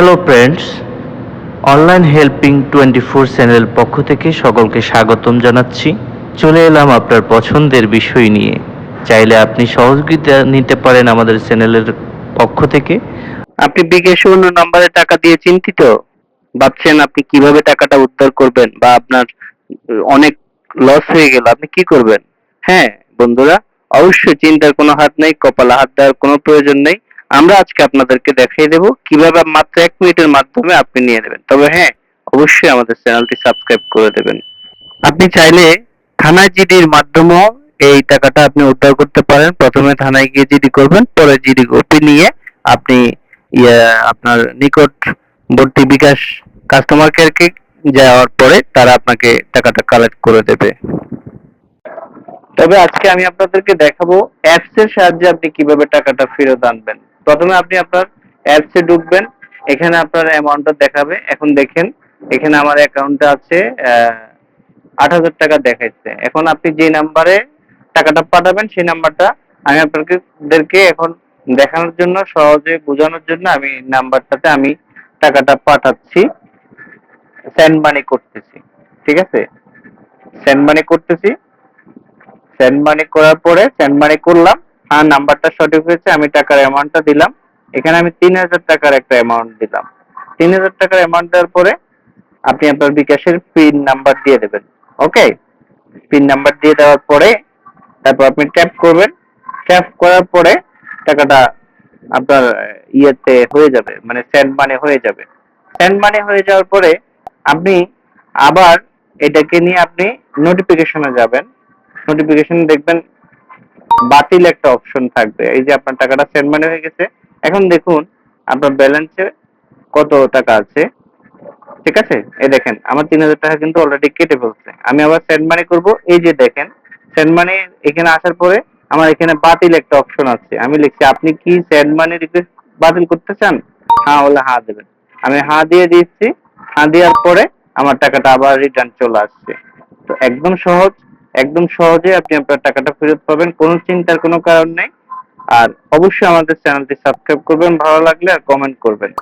Hello friends online helping twenty four channel পক্ষ থেকে সকলকে স্বাগতম জানাচ্ছি। চলে এলাম আপনার পছন্দের বিষয় নিয়ে। চাইলে আপনি সহযোগিতা নিতে পারেন আমাদের চ্যানেলের পক্ষ থেকে। আপনি বিকাশ অন্য নাম্বারে টাকা দিয়ে চিন্তিত? ভাবছেন আপনি কীভাবে টাকাটা উদ্ধার করবেন বা আপনার অনেক লস হয়ে গেল, আপনি কি করবেন? হ্যাঁ বন্ধুরা, অবশ্যই চিন্তার কোনো হাত নেই, কপালে হাত দেওয়ার কোনো প্রয়োজন নেই। আমরা আজকে আপনাদেরকে দেখিয়ে দেব কীভাবে মাত্র এক মিনিটের মাধ্যমে আপনি নিয়ে নেবেন। তবে হ্যাঁ অবশ্যই আমাদের চ্যানেলটি সাবস্ক্রাইব করে দেবেন। আপনি চাইলে থানায় জিডির মাধ্যমেও এই টাকাটা আপনি উদ্ধার করতে পারেন। প্রথমে থানায় গিয়ে জিডি করবেন, পরে জিডি কপি নিয়ে আপনি ইয়ে আপনার নিকটবর্তী বিকাশ কাস্টমার কেয়ারকে যাওয়ার পরে তারা আপনাকে টাকাটা কালেক্ট করে দেবে। তবে আজকে আমি আপনাদেরকে দেখাবো অ্যাপস এর সাহায্যে আপনি কীভাবে টাকাটা ফেরত আনবেন। প্রথমে আপনি আপনার অ্যাপসে ঢুকবেন, এখানে আপনার অ্যামাউন্টটা দেখাবে। এখন দেখেন, এখানে আমার অ্যাকাউন্টে আছে আট হাজার টাকা দেখাচ্ছে এখন আপনি যে নাম্বারে টাকাটা পাঠাবেন, সেই নাম্বারটা আমি আপনাদেরকে এখন দেখানোর জন্য, সহজে বোঝানোর জন্য আমি নাম্বারটাতে আমি টাকাটা পাঠাচ্ছি। সেন্ড মানি করতেছি, ঠিক আছে? সেন্ড মানি করতেছি। সেন্ড মানি করার পরে সেন্ড মানি করলাম। হ্যাঁ নাম্বারটা সঠিক হয়েছে, আমি টাকার অ্যামাউন্টটা দিলাম। এখানে আমি তিন হাজার টাকার একটা অ্যামাউন্ট দিলাম। তিন হাজার টাকার অ্যামাউন্ট দেওয়ার পরে আপনি আপনার বিকাশের পিন নাম্বার দিয়ে দেবেন। ওকে পিন নাম্বার দিয়ে দেওয়ার পরে তারপর আপনি ট্যাপ করবেন। ট্যাপ করার পরে টাকাটা আপনার ইয়েতে হয়ে যাবে মানে সেন্ড মানে হয়ে যাবে। সেন্ড মানে হয়ে যাওয়ার পরে আপনি আবার এটাকে নিয়ে আপনি নোটিফিকেশনে যাবেন। নোটিফিকেশন দেখবেন বাতিল একটা অপশন থাকবে। এই যে আপনার টাকাটা সেন্ড মানি হয়ে গেছে, এখন দেখুন আপনার ব্যালেন্সে কত টাকা আছে। ঠিক আছে? এই দেখেন, আমার তিন হাজার টাকা কিন্তু অলরেডি কেটে ফেলছে। আমি আবার সেন্ড মানি করব। এই যে দেখেন সেন্ড মানি এখানে আসার পরে আমার এখানে বাতিল একটা অপশন আছে। আমি লিখছি, আপনি কি সেন্ড মানি রিকোয়েস্ট বাতিল করতে চান? হ্যাঁ বলে হ্যাঁ দেবেন। আমি হ্যাঁ দিয়ে দিচ্ছি। হ্যাঁ দেওয়ার পরে আমার টাকাটা আবার রিটার্ন চলে আসছে। তো একদম সহজ। একদম সহজে আপনি আপনার টাকাটা ফেরত পাবেন, কোনো চিন্তার কোনো কারণ নেই। আর অবশ্যই আমাদের চ্যানেলটি সাবস্ক্রাইব করবেন, ভালো লাগলে আর কমেন্ট করবেন।